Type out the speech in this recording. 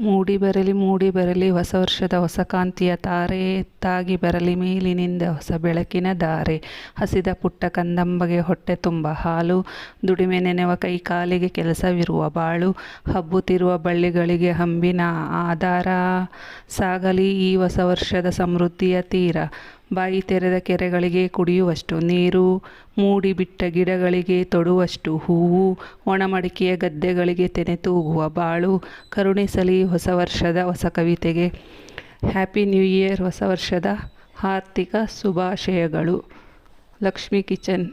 ಮೂಡಿ ಬರಲಿ ಮೂಡಿ ಬರಲಿ, ಹೊಸ ವರ್ಷದ ಹೊಸ ಕಾಂತಿಯ ತಾರೆ ತಾಗಿ ಬರಲಿ, ಮೇಲಿನಿಂದ ಹೊಸ ಬೆಳಕಿನ ದಾರೆ. ಹಸಿದ ಪುಟ್ಟ ಕಂದಂಬಗೆ ಹೊಟ್ಟೆ ತುಂಬ ಹಾಲು. ದುಡಿಮೆ ನೆನೆವ ಕೈ ಕಾಲಿಗೆ ಕೆಲಸವಿರುವ ಬಾಳು. ಹಬ್ಬುತ್ತಿರುವ ಬಳ್ಳಿಗಳಿಗೆ ಹಂಬಿನ ಆಧಾರ. ಸಾಗಲಿ ಈ ಹೊಸ ವರ್ಷದ ಸಮೃದ್ಧಿಯ ತೀರ. ಬಾಯಿ ತೆರೆದ ಕೆರೆಗಳಿಗೆ ಕುಡಿಯುವಷ್ಟು ನೀರು ಮೂಡಿಬಿಟ್ಟ ಗಿಡಗಳಿಗೆ ತೊಡುವಷ್ಟು ಹೂವು, ಒಣಮಡಿಕೆಯ ಗದ್ದೆಗಳಿಗೆ ತೆನೆ ತೂಗುವ ಬಾಳು ಕರುಣಿಸಲಿ ಹೊಸ ವರ್ಷದ ಹೊಸ ಕವಿತೆಗೆ. ಹ್ಯಾಪಿ ನ್ಯೂ ಇಯರ್ ಹೊಸ ವರ್ಷದ ಆರ್ಥಿಕ ಶುಭಾಶಯಗಳು. ಲಕ್ಷ್ಮಿ ಕಿಚನ್.